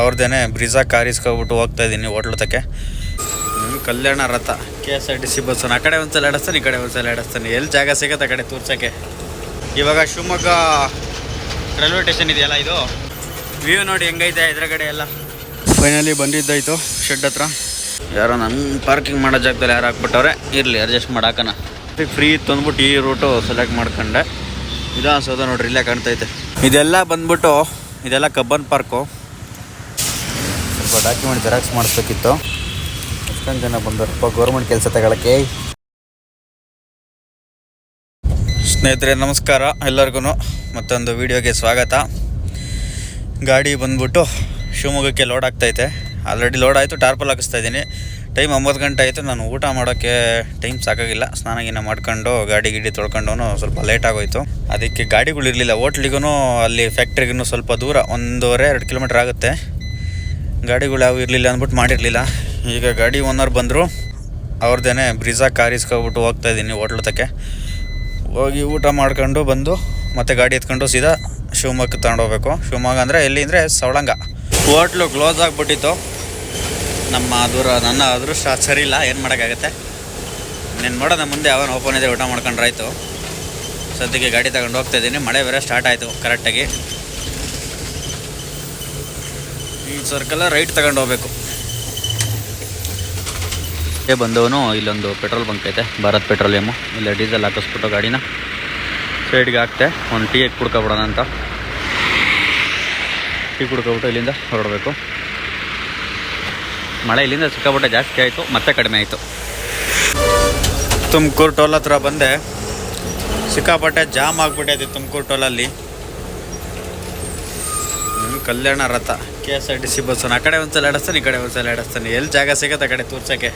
ಅವ್ರದ್ದೇನೆ Brezza car ಹೋಗ್ತಾ ಇದ್ದೀನಿ ಹೋಟ್ಲತಕ್ಕೆ Kalyana Ratha K S R T C ಬಸ್ಸನ್ನು ಆ ಕಡೆ ಒಂದ್ಸಲ ಆಡಿಸ್ತಾನೆ ಈ ಕಡೆ ಒಂದ್ಸಲ ಆಡಿಸ್ತಾನೆ ಎಲ್ಲಿ ಜಾಗ ಸಿಗುತ್ತೆ ಆ ಕಡೆ ತೋರ್ಸೋಕ್ಕೆ. ಇವಾಗ ಶಿವಮೊಗ್ಗ ರೈಲ್ವೆ ಸ್ಟೇಷನ್ ಇದೆಯಲ್ಲ ಇದು? ವ್ಯೂ ನೋಡಿ ಹೆಂಗೈತೆ ಎದುರುಗಡೆ ಎಲ್ಲ. ಫೈನಲಿ ಬಂದಿದ್ದಾಯ್ತು ಶೆಡ್ ಹತ್ರ. ಯಾರೋ ನನ್ನ ಪಾರ್ಕಿಂಗ್ ಮಾಡೋ ಜಾಗದಲ್ಲಿ ಯಾರು ಹಾಕ್ಬಿಟ್ಟವ್ರೆ, ಇರಲಿ ಅಡ್ಜಸ್ಟ್ ಮಾಡಾಕನ. ಫ್ರೀ ಇತ್ತು ಅಂದ್ಬಿಟ್ಟು ಈ ರೂಟು ಸೆಲೆಕ್ಟ್ ಮಾಡ್ಕೊಂಡೆ. ವಿಧಾನಸೌಧ ನೋಡ್ರಿ, ಇಲ್ಲೇ ಕಾಣ್ತೈತೆ. ಇದೆಲ್ಲ ಬಂದ್ಬಿಟ್ಟು, ಇದೆಲ್ಲ ಕಬ್ಬನ್ ಪಾರ್ಕು ಸ್ವಲ್ಪ ಡಾಕ್ಯುಮೆಂಟ್ ಜೆರಾಕ್ಸ್ ಮಾಡಿಸ್ಬೇಕಿತ್ತು. ಎಷ್ಟೊಂದು ಜನ ಬಂದರು. ಗೌರ್ಮೆಂಟ್ ಕೆಲಸ ತಗೊಳಕ್ಕೆ. ಸ್ನೇಹಿತರೆ, ನಮಸ್ಕಾರ ಎಲ್ಲರಿಗೂ ಮತ್ತೊಂದು ವಿಡಿಯೋಗೆ ಸ್ವಾಗತ. ಗಾಡಿ ಬಂದ್ಬಿಟ್ಟು ಶಿವಮೊಗ್ಗಕ್ಕೆ ಲೋಡ್ ಆಗ್ತೈತೆ ಆಲ್ರೆಡಿ ಲೋಡ್ ಆಯಿತು, ಟಾರ್ಪಲ್ ಹಾಕಿಸ್ತಾ ಇದ್ದೀನಿ. ಟೈಮ್ ಒಂಬತ್ತು ಗಂಟೆ ಆಯಿತು, ನಾನು ಊಟ ಮಾಡೋಕ್ಕೆ ಟೈಮ್ ಸಾಕಾಗಿಲ್ಲ. ಸ್ನಾನ ಗೀನ ಮಾಡ್ಕೊಂಡು, ಗಾಡಿ ಗಿಡಿ ತೊಳ್ಕೊಂಡು ಸ್ವಲ್ಪ ಲೇಟ್ ಆಗೋಯ್ತು. ಅದಕ್ಕೆ ಗಾಡಿಗಳು ಇರಲಿಲ್ಲ ಹೋಟ್ಲಿಗೂ ಅಲ್ಲಿ ಫ್ಯಾಕ್ಟ್ರಿಗೂ ಸ್ವಲ್ಪ ದೂರ, ಒಂದೂವರೆ, ಎರಡು ಕಿಲೋಮೀಟ್ರ್ ಆಗುತ್ತೆ. ಗಾಡಿಗಳು ಯಾವ ಇರಲಿಲ್ಲ ಅಂದ್ಬಿಟ್ಟು ಮಾಡಿರಲಿಲ್ಲ. ಈಗ ಗಾಡಿ ಓನರ್ ಬಂದರು ಅವ್ರದ್ದೇನೆ ಬ್ರಿಜಾ ಕಾರ್ ಇಸ್ಕೊಬಿಟ್ಟು ಹೋಗ್ತಾ ಇದ್ದೀನಿ ಹೋಟ್ಲತಕ್ಕೆ ಹೋಗಿ ಊಟ ಮಾಡ್ಕೊಂಡು ಬಂದು, ಮತ್ತೆ ಗಾಡಿ ಎತ್ಕೊಂಡು ಸೀದಾ ಶಿವಮೊಗ್ಗಕ್ಕೆ ತಗೊಂಡೋಗ್ಬೇಕು ಶಿವಮೊಗ್ಗ ಅಂದರೆ ಎಲ್ಲಿ ಅಂದರೆ ಸವಳಂಗ. ಹೋಟ್ಲು ಕ್ಲೋಸ್ ಆಗಿಬಿಟ್ಟಿತ್ತು. ನಮ್ಮ ದೂರ ನನ್ನ ಅದೃಷ್ಟ ಸರಿ ಇಲ್ಲ, ಏನು ಮಾಡೋಕ್ಕಾಗತ್ತೆ ನೀನು ಮಾಡೋಣ ಮುಂದೆ ಅವನು ಓಪನ್ ಇದೆ, ಊಟ ಮಾಡ್ಕೊಂಡ್ರಾಯ್ತು. ಸದ್ಯಕ್ಕೆ ಗಾಡಿ ತಗೊಂಡು ಹೋಗ್ತಾ ಇದ್ದೀನಿ, ಮಳೆ ಬೇರೆ ಸ್ಟಾರ್ಟ್ ಆಯಿತು ಕರೆಕ್ಟಾಗಿ ಈ ಸರ್ಕಲ್ ರೈಟ್ ತಗೊಂಡು ಹೋಗ್ಬೇಕು. ಏ ಬಂದವನು ಇಲ್ಲೊಂದು ಪೆಟ್ರೋಲ್ ಬಂಕ್ ಐತೆ ಭಾರತ್ ಪೆಟ್ರೋಲಿಯಮ್ಮು ಇಲ್ಲ ಡೀಸೆಲ್ ಹಾಕಿಸ್ಬಿಟ್ಟು ಗಾಡಿನ ಸೈಡ್ಗೆ ಹಾಕ್ತೆ ಒಂದು ಟೀ ಕುಡ್ಕೊಬಿಡೋಣ ಅಂತ. ಟೀ ಕುಡ್ಕೊಬಿಟ್ಟು ಇಲ್ಲಿಂದ ಹೊರಡಬೇಕು. ಮಳೆ ಇಲ್ಲಿಂದ ಸಿಕ್ಕಾಬಿಟ್ಟೆ ಜಾಸ್ತಿ ಆಯಿತು ಮತ್ತೆ ಕಡಿಮೆ ಆಯಿತು. ತುಮಕೂರು ಟೋಲ್ ಹತ್ರ ಬಂದೆ. ಸಿಕ್ಕಾಪಟ್ಟೆ jam ಆಗಿಬಿಟ್ಟೈತೆ Tumakuru ಟೋಲಲ್ಲಿ. Kalyana Ratha. K S R T C ಬಸ್ಸನ್ನು. ಆ ಕಡೆ ಒಂದ್ಸಲ ಆಡಿಸ್ತಾನೆ ಈ ಕಡೆ ಒಂದ್ಸಲ ಆಡಿಸ್ತಾನೆ ಎಲ್ಲಿ ಜಾಗ ಸಿಗತ್ತೆ ಆ ಕಡೆ ತೋರ್ಸೋಕ್ಕೆ.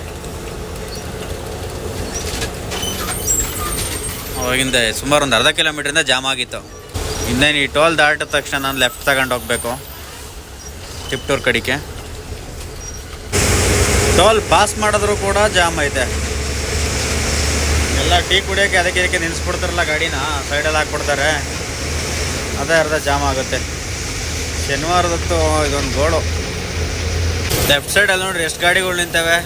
ಅವಾಗಿಂದ ಸುಮಾರು ಒಂದು ಅರ್ಧ ಕಿಲೋಮೀಟ್ರಿಂದ ಜಾಮ್ ಆಗಿತ್ತು. ಇನ್ನೇನು ಈ ಟೋಲ್ ದಾಟಿದ ತಕ್ಷಣ ನಾನು ಲೆಫ್ಟ್ ತಗೊಂಡು ಹೋಗ್ಬೇಕು. ಟಿಪ್ಟೂರ್ ಕಡೆಗೆ. ಟೋಲ್ ಪಾಸ್ ಮಾಡಿದ್ರು ಕೂಡ ಜಾಮ್ ಐತೆ. ಎಲ್ಲ ಟೀ ಕುಡಿಯೋಕ್ಕೆ ಅದಕ್ಕೆ ಇದಕ್ಕೆ ನಿಲ್ಲಿಸ್ಬಿಡ್ತಾರಲ್ಲ ಗಾಡಿನ ಸೈಡಲ್ಲಿ ಹಾಕ್ಬಿಡ್ತಾರೆ. ಅದೇ ಅರ್ಧ ಜಾಮ್ ಆಗುತ್ತೆ. ಶನಿವಾರದತ್ತು ಇದೊಂದು ಗೋಳು. ಲೆಫ್ಟ್ ಸೈಡಲ್ಲಿ ನೋಡ್ರಿ ಎಷ್ಟು ಗಾಡಿಗಳು ನಿಂತವೆ.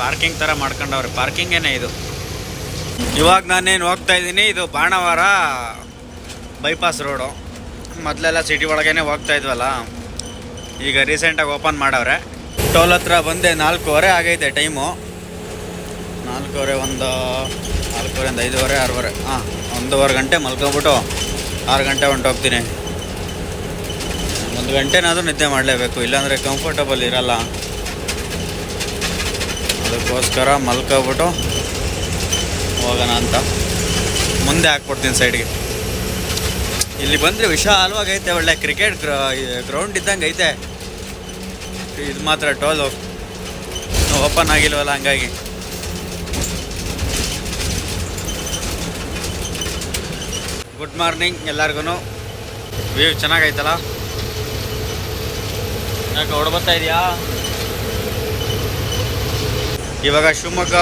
ಪಾರ್ಕಿಂಗ್ ಥರ ಮಾಡ್ಕೊಂಡವ್ರೆ. ಪಾರ್ಕಿಂಗೇನೆ ಇದು? ಇವಾಗ ನಾನೇನು ಹೋಗ್ತಾ ಇದ್ದೀನಿ, ಇದು ಬಾಣವಾರ ಬೈಪಾಸ್ ರೋಡು ಮೊದಲೆಲ್ಲ ಸಿಟಿ ಒಳಗೇನೆ ಹೋಗ್ತಾ ಇದ್ವಲ್ಲ. ಈಗ ರೀಸೆಂಟಾಗಿ ಓಪನ್ ಮಾಡವ್ರೆ. ಟೋಲ್ ಹತ್ರ ಬಂದೆ, ನಾಲ್ಕೂವರೆ ಆಗೈತೆ ಟೈಮು ನಾಲ್ಕೂವರೆ ಒಂದು ನಾಲ್ಕೂವರೆ ಒಂದು ಐದೂವರೆ, ಆರೂವರೆ. ಹಾಂ, ಒಂದೂವರೆ ಗಂಟೆ ಮಲ್ಕೊಬಿಟ್ಟು ಆರು ಗಂಟೆ ಹೊಂಟೋಗ್ತೀನಿ. ಒಂದು ಗಂಟೆನಾದರೂ ನಿದ್ದೆ ಮಾಡಲೇಬೇಕು, ಇಲ್ಲಾಂದರೆ ಕಂಫರ್ಟಬಲ್ ಇರಲ್ಲ. ಅದಕ್ಕೋಸ್ಕರ ಮಲ್ಕೋಬಿಟ್ಟು ಹೋಗೋಣ ಅಂತ. ಮುಂದೆ ಹಾಕ್ಬಿಡ್ತೀನಿ ಸೈಡ್ಗೆ ಇಲ್ಲಿ ಬಂದರೆ ವಿಶಾಲವಾಗೈತೆ, ಒಳ್ಳೆ ಕ್ರಿಕೆಟ್ ಗ್ರೌಂಡ್ ಇದ್ದಂಗೆ ಐತೆ. ಇದು ಮಾತ್ರ ಟೋಲು. ಓಪನ್ ಆಗಿಲ್ವಲ್ಲ ಹಂಗಾಗಿ. ಗುಡ್ ಮಾರ್ನಿಂಗ್ ಎಲ್ಲರಿಗೂ ವ್ಯೂ ಚೆನ್ನಾಗೈತಲ್ಲ? ಯಾಕೆ ಹೊಡ್ಬತ್ತಾ ಇದೆಯಾ? ಇವಾಗ ಶಿವಮೊಗ್ಗ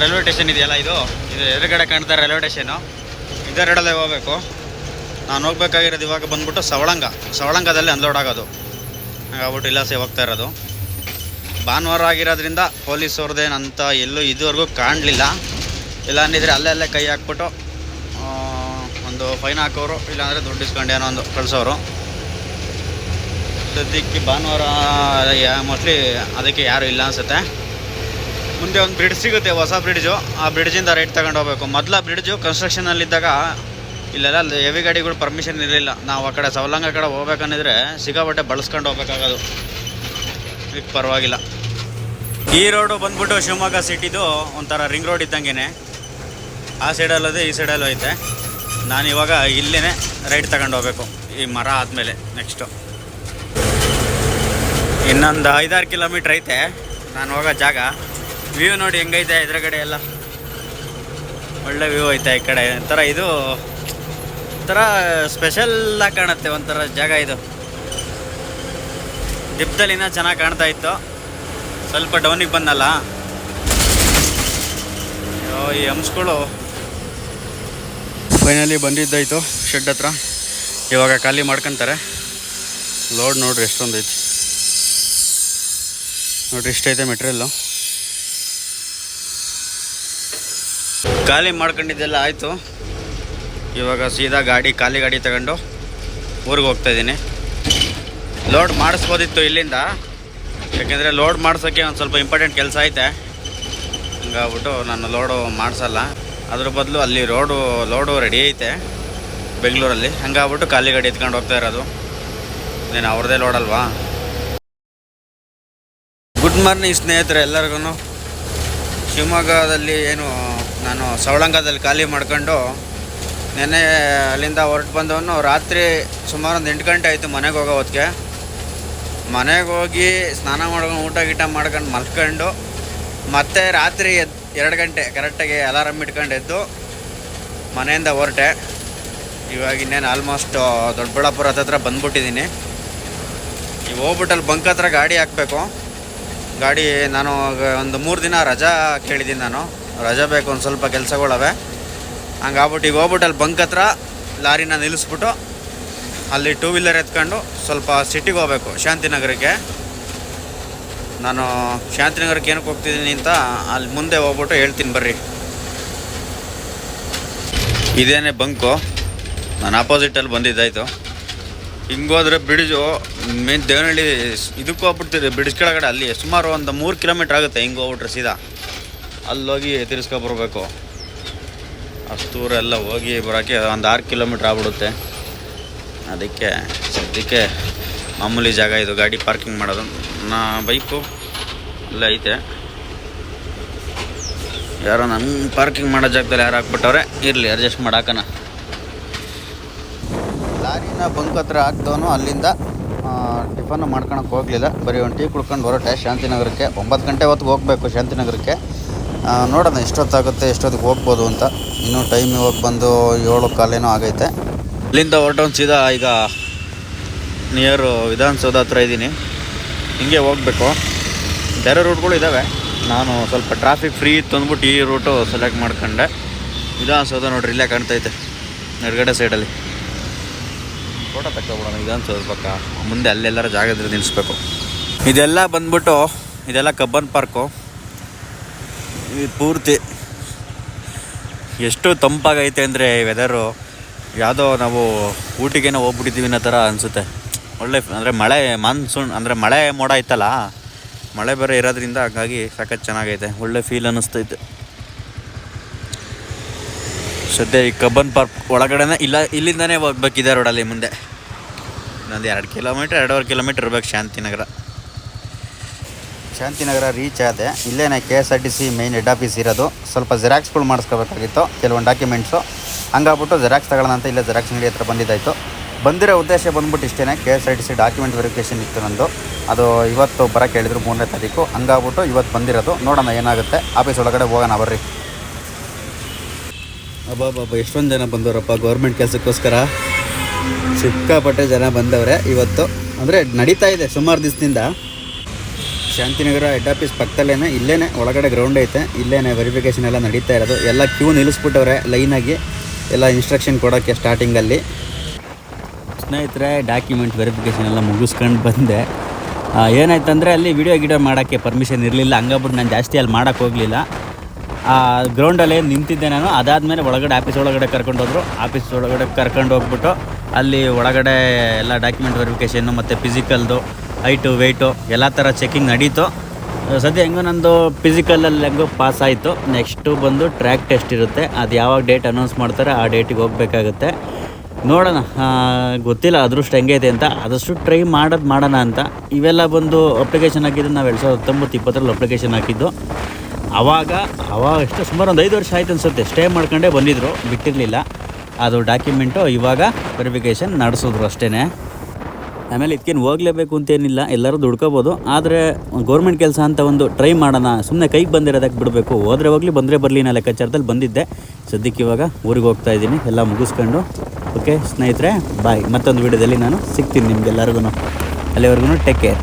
ರೈಲ್ವೆ ಸ್ಟೇಷನ್ ಇದೆಯಲ್ಲ ಇದು? ಇದು ಎದುರುಗಡೆ ಕಾಣ್ತಾ ರೈಲ್ವೆ ಸ್ಟೇಷನು. ಇದೆರಡಲ್ಲೇ ಹೋಗ್ಬೇಕು. ನಾನು ಹೋಗ್ಬೇಕಾಗಿರೋದು ಇವಾಗ ಬಂದ್ಬಿಟ್ಟು ಸವಳಂಗ. ಸವಳಂಗದಲ್ಲಿ ಅನ್ಲೋಡ್ ಆಗೋದು. ಹಾಗಾಗ್ಬಿಟ್ಟು ಇಲ್ಲಾಸೆ ಹೋಗ್ತಾ ಇರೋದು. ಭಾನುವಾರ ಆಗಿರೋದ್ರಿಂದ ಪೊಲೀಸ್ ಅವ್ರದ್ದೇನಂತ ಎಲ್ಲೂ ಇದುವರೆಗೂ ಕಾಣಲಿಲ್ಲ. ಇಲ್ಲ ಅಂದಿದ್ರೆ ಅಲ್ಲೇ ಅಲ್ಲೇ ಕೈ ಹಾಕ್ಬಿಟ್ಟು ಒಂದು ಫೈನ್ ಹಾಕೋರು, ಇಲ್ಲಾಂದರೆ ದುಡ್ಡು ಇಸ್ಕೊಂಡು ಏನೋ ಒಂದು ಕಳಿಸೋರು. ಸದ್ಯಕ್ಕೆ ಭಾನುವಾರ ಮೋಸ್ಟ್ಲಿ ಅದಕ್ಕೆ ಯಾರು ಇಲ್ಲ ಅನ್ಸುತ್ತೆ. ಮುಂದೆ ಒಂದು ಬ್ರಿಡ್ಜ್ ಸಿಗುತ್ತೆ, ಹೊಸ ಬ್ರಿಡ್ಜು ಆ ಬ್ರಿಡ್ಜಿಂದ ರೈಟ್ ತಗೊಂಡು ಹೋಗ್ಬೇಕು. ಮೊದಲ ಬ್ರಿಡ್ಜು ಕನ್ಸ್ಟ್ರಕ್ಷನಲ್ಲಿದ್ದಾಗ ಇಲ್ಲೆಲ್ಲ ಹೆವಿ ಗಾಡಿಗಳು ಪರ್ಮಿಷನ್ ಇರಲಿಲ್ಲ. ನಾವು ಆ ಕಡೆ ಸವಲಂಗ ಕಡೆ ಹೋಗ್ಬೇಕನ್ನಿದ್ರೆ ಸಿಗಾಬಟ್ಟೆ ಬಳಸ್ಕೊಂಡು ಹೋಗ್ಬೇಕಾಗೋದು. ಈಗ ಪರವಾಗಿಲ್ಲ. ಈ ರೋಡು ಬಂದ್ಬಿಟ್ಟು ಶಿವಮೊಗ್ಗ ಸಿಟಿದು ಒಂಥರ ರಿಂಗ್ ರೋಡ್ ಇದ್ದಂಗೆ ಆ ಸೈಡಲ್ಲದೆ ಈ ಸೈಡಲ್ಲೂ ಐತೆ. ನಾನು ಇವಾಗ ಇಲ್ಲೇ ರೈಟ್ ತಗೊಂಡು ಹೋಗ್ಬೇಕು. ಈ ಮರ ಆದಮೇಲೆ ನೆಕ್ಸ್ಟು ಇನ್ನೊಂದು ಐದಾರು ಕಿಲೋಮೀಟ್ರ್ ಐತೆ. ನಾನು ಹೋಗೋ ಜಾಗ. ವ್ಯೂ ನೋಡಿ ಹೆಂಗೈತೆ ಎದುರುಗಡೆ ಎಲ್ಲ. ಒಳ್ಳೆ ವ್ಯೂ ಐತೆ ಈ ಕಡೆ. ಒಂಥರ ಇದು, ಒಂಥರ ಸ್ಪೆಷಲ್ಲಾಗಿ ಕಾಣುತ್ತೆ, ಒಂಥರ ಜಾಗ ಇದು. ದಿಪ್ತಲಿನ ಇನ್ನೂ ಚೆನ್ನಾಗಿ ಕಾಣ್ತಾ ಇತ್ತು. ಸ್ವಲ್ಪ ಡೌನಿಗೆ ಬಂದಲ್ಲ. ಈ ಹಂಸ್ಗಳು. ಫೈನಲಿ ಬಂದಿದ್ದಾಯಿತು ಶೆಡ್ ಹತ್ರ. ಇವಾಗ ಖಾಲಿ ಮಾಡ್ಕೊತಾರೆ. ಲೋಡ್ ನೋಡ್ರಿ ಎಷ್ಟೊಂದು ಐತಿ ನೋಡ್ರಿ ಇಷ್ಟೈತೆ ಮೆಟೀರಿಯಲ್ಲು ಖಾಲಿ ಮಾಡ್ಕೊಂಡಿದ್ದೆಲ್ಲ ಆಯಿತು. ಇವಾಗ ಸೀದಾ ಗಾಡಿ, ಖಾಲಿ ಗಾಡಿ ತಗೊಂಡು ಊರಿಗೆ ಹೋಗ್ತಾ ಇದ್ದೀನಿ. ಲೋಡ್ ಮಾಡಿಸ್ಬೋದಿತ್ತು ಇಲ್ಲಿಂದ. ಯಾಕೆಂದರೆ ಲೋಡ್ ಮಾಡ್ಸೋಕ್ಕೆ ಒಂದು ಸ್ವಲ್ಪ ಇಂಪಾರ್ಟೆಂಟ್ ಕೆಲಸ ಐತೆ. ಹಂಗಾಗ್ಬಿಟ್ಟು ನಾನು ಲೋಡು ಮಾಡಿಸಲ್ಲ. ಅದ್ರ ಬದಲು ಅಲ್ಲಿ ರೋಡು ಲೋಡು ರೆಡಿ ಐತೆ ಬೆಂಗಳೂರಲ್ಲಿ. ಹಂಗಾಗ್ಬಿಟ್ಟು ಖಾಲಿ ಗಾಡಿ ಎತ್ಕೊಂಡು ಹೋಗ್ತಾ ಇರೋದು. ನೀನು ಅವ್ರದ್ದೇ ಲೋಡಲ್ವಾ ಗುಡ್ ಮಾರ್ನಿಂಗ್ ಸ್ನೇಹಿತರೆ ಎಲ್ಲರಿಗೂ ಶಿವಮೊಗ್ಗದಲ್ಲಿ ಏನು, ನಾನು ಸವಳಂಗದಲ್ಲಿ ಖಾಲಿ ಮಾಡ್ಕೊಂಡು ನೆನ್ನೆ ಅಲ್ಲಿಂದ ಹೊರಟು ಬಂದವನು ರಾತ್ರಿ ಸುಮಾರು ಒಂದು ಎಂಟು ಗಂಟೆ ಆಯಿತು ಮನೆಗೆ ಹೋಗೋ ಹೊತ್ತಿಗೆ. ಮನೆಗೆ ಹೋಗಿ ಸ್ನಾನ ಮಾಡ್ಕೊಂಡು ಊಟ ಗೀಟ ಮಾಡ್ಕೊಂಡು ಮಲ್ಕೊಂಡು ಮತ್ತೆ ರಾತ್ರಿ ಎದ್ ಎರಡು ಗಂಟೆ ಕರೆಕ್ಟಾಗಿ ಅಲಾರಮ್ ಇಟ್ಕೊಂಡು ಎದ್ದು ಮನೆಯಿಂದ ಹೊರಟೆ. ಇವಾಗ ಇನ್ನೇನು ಆಲ್ಮೋಸ್ಟ್ ದೊಡ್ಡಬಳ್ಳಾಪುರ ಹತ್ರ ಬಂದ್ಬಿಟ್ಟಿದ್ದೀನಿ. ಈಗ ಹೋಗ್ಬಿಟ್ಟಲ್ಲಿ ಬಂಕ್ ಹತ್ರ ಗಾಡಿ ಹಾಕಬೇಕು. ಗಾಡಿ ನಾನು ಒಂದು ಮೂರು ದಿನ ರಜಾ ಕೇಳಿದ್ದೀನಿ ನಾನು. ರಜಾ ಬೇಕು ಒಂದು ಸ್ವಲ್ಪ ಕೆಲಸಗಳವೆ. ಹಂಗಾಗ್ಬಿಟ್ಟು ಈಗ ಹೋಗ್ಬಿಟ್ಟು ಅಲ್ಲಿ ಬಂಕ್ ಹತ್ರ ಲಾರಿನ ನಿಲ್ಲಿಸ್ಬಿಟ್ಟು ಅಲ್ಲಿ ಟೂ ವೀಲರ್ ಎತ್ಕೊಂಡು ಸ್ವಲ್ಪ ಸಿಟಿಗೆ ಹೋಗ್ಬೇಕು, ಶಾಂತಿನಗರಕ್ಕೆ. ನಾನು ಶಾಂತಿನಗರಕ್ಕೆ ಏನಕ್ಕೆ ಹೋಗ್ತಿದ್ದೀನಿ ಅಂತ ಅಲ್ಲಿ ಮುಂದೆ ಹೋಗ್ಬಿಟ್ಟು ಹೇಳ್ತೀನಿ ಬರ್ರಿ. ಇದೇನೇ ಬಂಕು ನಾನು ಆಪೋಸಿಟಲ್ಲಿ ಬಂದಿದ್ದಾಯಿತು. ಹಿಂಗೋದ್ರೆ ಬ್ರಿಡ್ಜು, ಮೇನ್ ದೇವನಹಳ್ಳಿ ಇದಕ್ಕೂ ಹೋಗ್ಬಿಡ್ತೀರಿ ಬ್ರಿಡ್ಜ್ ಕೆಳಗಡೆ ಅಲ್ಲಿ ಸುಮಾರು ಒಂದು ಮೂರು ಕಿಲೋಮೀಟ್ರ್ ಆಗುತ್ತೆ ಹಿಂಗೆ ಹೋಗ್ಬಿಟ್ರೆ ಸೀದಾ. ಅಲ್ಲೋಗಿ ತಿರ್ಸ್ಕೊಬರ್ಬೇಕು ಅಷ್ಟೂರೆಲ್ಲ ಹೋಗಿ ಬರೋಕ್ಕೆ ಒಂದು ಆರು ಕಿಲೋಮೀಟ್ರ್ ಆಗ್ಬಿಡುತ್ತೆ. ಅದಕ್ಕೆ ಸದ್ಯಕ್ಕೆ ಮಾಮೂಲಿ ಜಾಗ ಇದು ಗಾಡಿ ಪಾರ್ಕಿಂಗ್ ಮಾಡೋದು. ನಾ ಬೈಕು ಎಲ್ಲ ಐತೆ. ಯಾರೋ ನನ್ನ ಪಾರ್ಕಿಂಗ್ ಮಾಡೋ ಜಾಗದಲ್ಲಿ ಯಾರು ಹಾಕ್ಬಿಟ್ಟವ್ರೆ, ಇರಲಿ, ಅಡ್ಜಸ್ಟ್ ಮಾಡಾಕನ. ಲಾರಿನ ಬಂಕ್ ಹತ್ರ ಆಗ್ತವನು ಅಲ್ಲಿಂದ ಟಿಫನ್ ಮಾಡ್ಕೊಳಕ್ಕೆ ಹೋಗಲಿಲ್ಲ. ಬರೀ ಒಂದು ಟೀ ಕುಡ್ಕೊಂಡು ಹೊರಟೆ ಶಾಂತಿನಗರಕ್ಕೆ. ಒಂಬತ್ತು ಗಂಟೆ ಹೊತ್ತಿಗೆ ಹೋಗಬೇಕು ಶಾಂತಿನಗರಕ್ಕೆ. ನೋಡೋಣ ಎಷ್ಟೊತ್ತಾಗುತ್ತೆ, ಎಷ್ಟೊತ್ತಿಗೆ ಹೋಗ್ಬೋದು ಅಂತ. ಇನ್ನೂ ಟೈಮ್ ಇವಾಗ ಬಂದು ಏಳು ಕಾಲೇನೋ ಆಗೈತೆ. ಅಲ್ಲಿಂದ ಹೊರಟೊಂದು ಸೀದಾ ಈಗ ನಿಯರು ವಿಧಾನಸೌಧ ಹತ್ರ ಇದ್ದೀನಿ. ಹಿಂಗೆ ಹೋಗಬೇಕು. ಬೇರೆ ರೂಟ್ಗಳು ಇದ್ದಾವೆ ನಾನು ಸ್ವಲ್ಪ ಟ್ರಾಫಿಕ್ ಫ್ರೀ ಇತ್ತು ಅಂದ್ಬಿಟ್ಟು ಈ ರೂಟು ಸೆಲೆಕ್ಟ್ ಮಾಡ್ಕೊಂಡೆ. ವಿಧಾನಸೌಧ ನೋಡ್ರಿ, ಇಲ್ಲೇ ಕಾಣ್ತೈತೆ ಎಡಗಡೆ ಸೈಡಲ್ಲಿ ಫೋಟೋ ತಗೊಬಿಡೋಣ ಅಂತ ಪಕ್ಕ ಮುಂದೆ ಅಲ್ಲೆಲ್ಲರ ಜಾಗದಲ್ಲಿ ನಿಲ್ಲಿಸ್ಬೇಕು ಇದೆಲ್ಲ ಬಂದ್ಬಿಟ್ಟು ಇದೆಲ್ಲ ಕಬ್ಬನ್ ಪಾರ್ಕು. ಇದು ಪೂರ್ತಿ ಎಷ್ಟು ತಂಪಾಗೈತೆ ಅಂದರೆ ವೆದರು ಯಾವುದೋ ನಾವು ಊಟಿಗೇನೋ ಹೋಗ್ಬಿಟ್ಟಿದ್ದೀವಿ ಅನ್ನೋ ಥರ ಅನಿಸುತ್ತೆ. ಒಳ್ಳೆ ಅಂದರೆ ಮಳೆ ಮಾನ್ಸೂನ್ ಅಂದರೆ ಮಳೆ ಮೋಡ ಇತ್ತಲ್ಲ ಮಳೆ ಬೇರೆ ಇರೋದ್ರಿಂದ ಹಾಗಾಗಿ ಸಖತ್ ಚೆನ್ನಾಗೈತೆ. ಒಳ್ಳೆ ಫೀಲ್ ಅನ್ನಿಸ್ತೈತೆ. ಸದ್ಯ ಈ ಕಬ್ಬನ್ ಪಾರ್ಕ್ ಒಳಗಡೆನೇ ಇಲ್ಲ, ಇಲ್ಲಿಂದನೇ ಹೋಗ್ಬೇಕಿದೆ ರೋಡಲ್ಲಿ ಮುಂದೆ. ಇನ್ನೊಂದು ಎರಡು ಕಿಲೋಮೀಟ್ರ್ ಎರಡೂವರೆ ಕಿಲೋಮೀಟ್ರ್ ಇರ್ಬೇಕು ಶಾಂತಿನಗರ. ಶಾಂತಿನಗರ ರೀಚ್ ಆದೆ. ಇಲ್ಲೇನೆ K S R T C main head office ಇರೋದು. ಸ್ವಲ್ಪ ಜೆರಾಕ್ಸ್ಗಳು ಮಾಡಿಸ್ಕೋಬೇಕಾಗಿತ್ತು. ಕೆಲವೊಂದು ಡಾಕ್ಯುಮೆಂಟ್ಸು ಹಂಗಾಗ್ಬಿಟ್ಟು ಜೆರಾಕ್ಸ್ ತಗೊಳ್ಳೋಣ ಅಂತ ಇಲ್ಲೇ ಜೆರಾಕ್ಸ್ ಅಂಗಡಿ ಹತ್ರ ಬಂದಿದ್ದಾಯಿತು. ಬಂದಿರೋ ಉದ್ದೇಶ ಬಂದ್ಬಿಟ್ಟು ಇಷ್ಟೇ K S R T C document verification ಇತ್ತು ನಂದು. ಅದು ಇವತ್ತು ಬರೋಕ್ಕೆ ಹೇಳಿದ್ರು ಮೂರನೇ ತಾರೀಕು. ಹಂಗಾಗ್ಬಿಟ್ಟು ಇವತ್ತು ಬಂದಿರೋದು. ನೋಡೋಣ ಏನಾಗುತ್ತೆ. ಆಫೀಸ್ ಒಳಗಡೆ ಹೋಗೋಣ ಬರ್ರಿ. ಅಬ್ಬಬ್ಬ ಎಷ್ಟೊಂದು ಜನ ಬಂದವರಪ್ಪ ಗೌರ್ಮೆಂಟ್ ಕೆಲಸಕ್ಕೋಸ್ಕರ. ಸಿಕ್ಕಾಪಟ್ಟೆ ಜನ ಬಂದವರೇ ಇವತ್ತು. ಅಂದರೆ ನಡೀತಾ ಇದೆ ಸುಮಾರು ದಿವಸದಿಂದ. ಶಾಂತಿನಗರ ಹೆಡ್ ಆಫೀಸ್ ಪಕ್ಕದಲ್ಲೇ ಇಲ್ಲೇ ಒಳಗಡೆ ಗ್ರೌಂಡ್ ಐತೆ. ಇಲ್ಲೇ ವೆರಿಫಿಕೇಷನ್ ಎಲ್ಲ ನಡೀತಾ ಇರೋದು. ಎಲ್ಲ ಕ್ಯೂ ನಿಲ್ಲಿಸ್ಬಿಟ್ಟವ್ರೆ ಲೈನಾಗಿ ಎಲ್ಲ ಇನ್ಸ್ಟ್ರಕ್ಷನ್ ಕೊಡೋಕ್ಕೆ ಸ್ಟಾರ್ಟಿಂಗಲ್ಲಿ ಸ್ನೇಹಿತರೆ ಡಾಕ್ಯುಮೆಂಟ್ ವೆರಿಫಿಕೇಷನ್ ಎಲ್ಲ ಮುಗಿಸ್ಕೊಂಡು ಬಂದೆ. ಏನಾಯ್ತು ಅಂದರೆ ಅಲ್ಲಿ ವಿಡಿಯೋ ಗಿಡಿಯೋ ಮಾಡೋಕ್ಕೆ ಪರ್ಮಿಷನ್ ಇರಲಿಲ್ಲ. ಹಂಗಾಗ್ಬಿಟ್ಟು ನಾನು ಜಾಸ್ತಿ ಅಲ್ಲಿ ಮಾಡೋಕ್ಕೆ ಹೋಗಲಿಲ್ಲ. ಆ ಗ್ರೌಂಡಲ್ಲೇ ನಿಂತಿದ್ದೆ ನಾನು. ಅದಾದಮೇಲೆ ಒಳಗಡೆ ಆಫೀಸ್ ಒಳಗಡೆ ಕರ್ಕೊಂಡೋದ್ರು ಆಫೀಸ್ ಒಳಗಡೆ ಕರ್ಕೊಂಡು ಹೋಗ್ಬಿಟ್ಟು ಅಲ್ಲಿ ಒಳಗಡೆ ಎಲ್ಲ ಡಾಕ್ಯುಮೆಂಟ್ ವೆರಿಫಿಕೇಷನ್ನು ಮತ್ತು ಫಿಸಿಕಲ್ದು ಹೈಟು ವೆಯ್ಟು ಎಲ್ಲ ಥರ ಚೆಕಿಂಗ್ ನಡೀತು. ಸದ್ಯ ಹೆಂಗೋ ನಂದು ಫಿಸಿಕಲಲ್ಲಿ ಹೆಂಗೋ ಪಾಸ್ ಆಯಿತು. ನೆಕ್ಸ್ಟು ಬಂದು ಟ್ರ್ಯಾಕ್ ಟೆಸ್ಟ್ ಇರುತ್ತೆ. ಅದು ಯಾವಾಗ ಡೇಟ್ ಅನೌನ್ಸ್ ಮಾಡ್ತಾರೆ ಆ ಡೇಟಿಗೆ ಹೋಗಬೇಕಾಗುತ್ತೆ. ನೋಡೋಣ. ಗೊತ್ತಿಲ್ಲ ಅದೃಷ್ಟ ಇದೆ ಅಂತ. ಆದಷ್ಟು ಟ್ರೈ ಮಾಡೋದು ಮಾಡೋಣ ಅಂತ. ಇವೆಲ್ಲ ಬಂದು ಅಪ್ಲಿಕೇಶನ್ ಹಾಕಿದ್ದು ನಾವು ಎರಡು ಸಾವಿರದ ಹತ್ತೊಂಬತ್ತು ಇಪ್ಪತ್ತರಲ್ಲಿ ಅಪ್ಲಿಕೇಶನ್ ಹಾಕಿದ್ದು. ಆವಾಗ ಅವಾಗ ಎಷ್ಟು ಸುಮಾರು ಒಂದು ಐದು ವರ್ಷ ಆಯ್ತು ಅನ್ಸುತ್ತೆ. ಸ್ಟೇ ಮಾಡ್ಕೊಂಡೇ ಬಂದಿದ್ದರು ಬಿಟ್ಟಿರಲಿಲ್ಲ. ಅದು ಡಾಕ್ಯುಮೆಂಟು ಇವಾಗ ವೆರಿಫಿಕೇಷನ್ ನಡೆಸಿದ್ರು ಅಷ್ಟೇ ಆಮೇಲೆ ಇದಕ್ಕೇನು ಹೋಗಲೇಬೇಕು ಅಂತೇನಿಲ್ಲ, ಎಲ್ಲರೂ ದುಡ್ಕೋಬೋದು. ಆದರೆ ಗೌರ್ಮೆಂಟ್ ಕೆಲಸ ಅಂತ ಒಂದು ಟ್ರೈ ಮಾಡೋಣ ಸುಮ್ಮನೆ ಕೈಗೆ ಬಂದಿರೋದಕ್ಕೆ ಬಿಡಬೇಕು. ಹೋದರೆ ಹೋಗಲಿ, ಬಂದರೆ ಬರಲಿ ನಾ ಲೆಕ್ಕಾಚಾರದಲ್ಲಿ ಬಂದಿದ್ದೆ. ಸದ್ಯಕ್ಕೆ ಇವಾಗ ಊರಿಗೆ ಹೋಗ್ತಾ ಇದ್ದೀನಿ, ಎಲ್ಲ ಮುಗಿಸ್ಕೊಂಡು. ಓಕೆ ಸ್ನೇಹಿತರೆ ಬಾಯ್ ಮತ್ತೊಂದು ವಿಡಿಯೋದಲ್ಲಿ ನಾನು ಸಿಗ್ತೀನಿ ನಿಮ್ಗೆಲ್ಲರಿಗೂ ಅಲ್ಲಿವರೆಗೂ ಟೇಕ್ ಕೇರ್